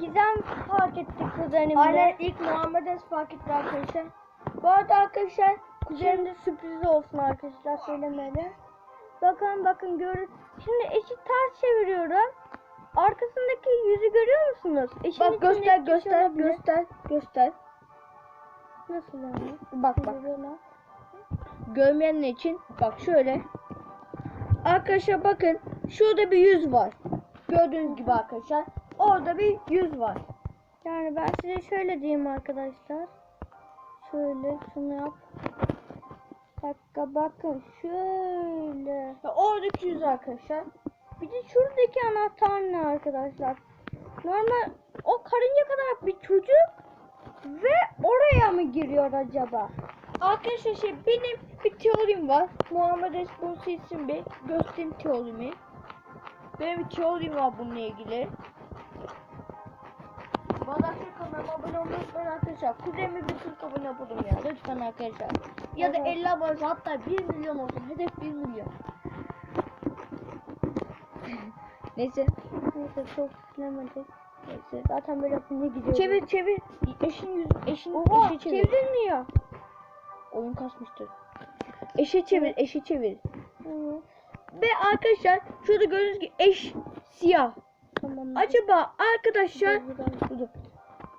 Gizem fark ettik kuzenimle. Aynen ilk Muhammed fark etti arkadaşlar. Bu arada arkadaşlar Kuzenim de sürpriz olsun arkadaşlar söylemeli. Bakın bakın görün. Şimdi eşit ters çeviriyorum. Arkasındaki yüzü görüyor musunuz? Eşin bak göster kişi göster olabilir. göster göster. Nasıl yani? Bak bak. Görmeyenler için bak şöyle. Arkadaşlar bakın şurada bir yüz var. Gördüğünüz gibi arkadaşlar. Orada bir yüz var. Yani ben size şöyle diyeyim arkadaşlar. Şöyle şunu yap. Dakika bakın şöyle. Ya oradaki yüz arkadaşlar. Bir de şuradaki anahtar ne arkadaşlar? Normal o karınca kadar bir çocuk ve oraya mı giriyor acaba? Arkadaşlar şey benim bir teorim var. Muhammed Es bunu seçsin bir. Göstereyim teorimi. Benim teorim var bununla ilgili. Bana şu kanalıma abone olmayı unutmayın arkadaşlar. Kuzeyime bir 40 abone bulun ya. Lütfen arkadaşlar. Ya da Evet. 50 abone. Hatta 1 milyon olsun. Hedef 1 milyon. Neyse. Neyse çok silemedik. Neyse. Zaten böyle ne gidiyor? Çevir çevir. Eşin yüz eşin Oha eşi çevir. çevrilmiyor. Oyun kasmıştır. Eşi çevir, eşi çevir. Evet. Ve arkadaşlar şurada gördüğünüz gibi eş siyah. Acaba arkadaşlar.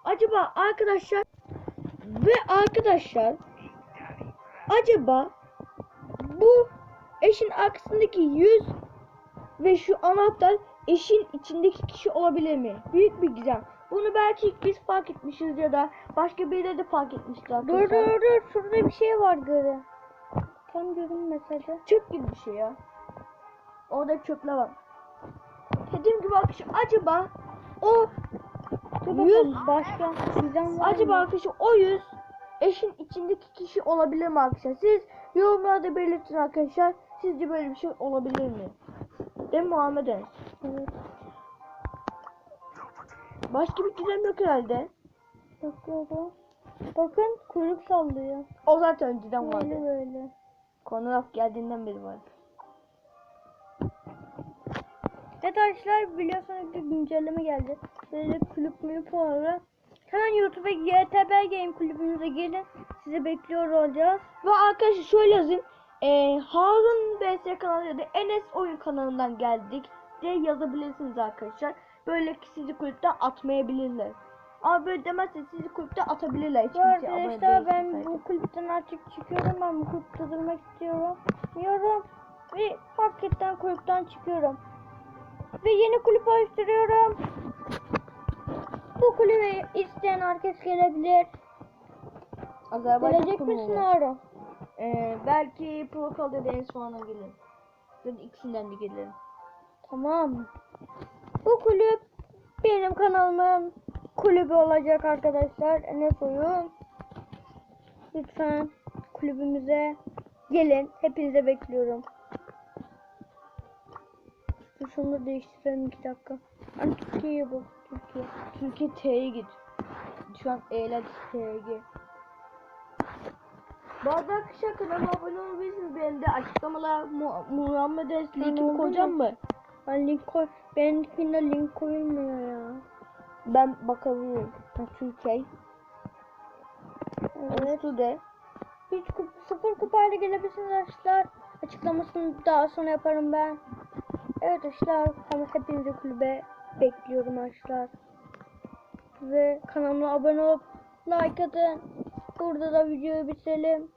Acaba arkadaşlar ve arkadaşlar acaba bu eşin arkasındaki yüz ve şu anahtar eşin içindeki kişi olabilir mi? Büyük bir gizem. Bunu belki biz fark etmişiz ya da başka birileri de fark etmiştir Dur dur dur şurada bir şey var görü. Tam görünmese Çöp gibi bir şey ya. Orada çöpler var. Dediğim gibi arkadaşlar acaba o yüz başka sizden var acaba arkadaşlar o yüz eşin içindeki kişi olabilir mi arkadaşlar? Siz yorumlarda belirtin arkadaşlar. Sizce böyle bir şey olabilir mi? Değil mi Muhammed Enes? Evet. Başka bir gizem yok herhalde. Bakıyorum. Bakın kuyruk sallıyor. O zaten önceden Böyle vardı. böyle. Konraf geldiğinden beri var. Arkadaşlar biliyorsunuz bir güncelleme geldi. Böyle kulüp mülüp olarak. Hemen YouTube'a YTB Game kulübümüze gelin. Sizi bekliyor olacağız. Ve arkadaşlar şöyle yazın. E, Harun BS kanalı ya da Enes oyun kanalından geldik diye yazabilirsiniz arkadaşlar. Böyle ki sizi kulüpten atmayabilirler. Ama böyle demezse sizi kulüpten atabilirler. Hiç abone arkadaşlar ben bu kulüpten artık çıkıyorum. Ben bu kulüpte durmak istiyorum. Diyorum. Ve hakikaten kulüpten çıkıyorum. Ve yeni kulüp oluşturuyorum. Bu kulübe isteyen herkes gelebilir. Azerbaycan Gelecek misin var. Harun? E, belki Prokal ya da Enes falan gelir. Ya da ikisinden de gelir. Tamam. Bu kulüp benim kanalımın kulübü olacak arkadaşlar. Enes Oyun. Lütfen kulübümüze gelin. Hepinize bekliyorum. Şunu da değiştirelim iki dakika. Hani Türkiye'ye bak. Türkiye. Türkiye T'ye git. Şu an E'ler T'ye git. Bazı arkadaşlar kanalıma abone olabilirsiniz. Benim de açıklamalar Mu Muhammed Es Ben linkimi oldum koyacağım ya. mı? Ben link koy. Benimkinde link koyulmuyor ya. Ben bakabilirim. Ha, Türkiye. Evet. de. Hiç kup sıfır kupayla gelebilirsiniz arkadaşlar. Açıklamasını daha sonra yaparım ben. Evet arkadaşlar ama hepinizi kulübe bekliyorum arkadaşlar. Ve kanalıma abone olup like atın. Burada da videoyu bitirelim.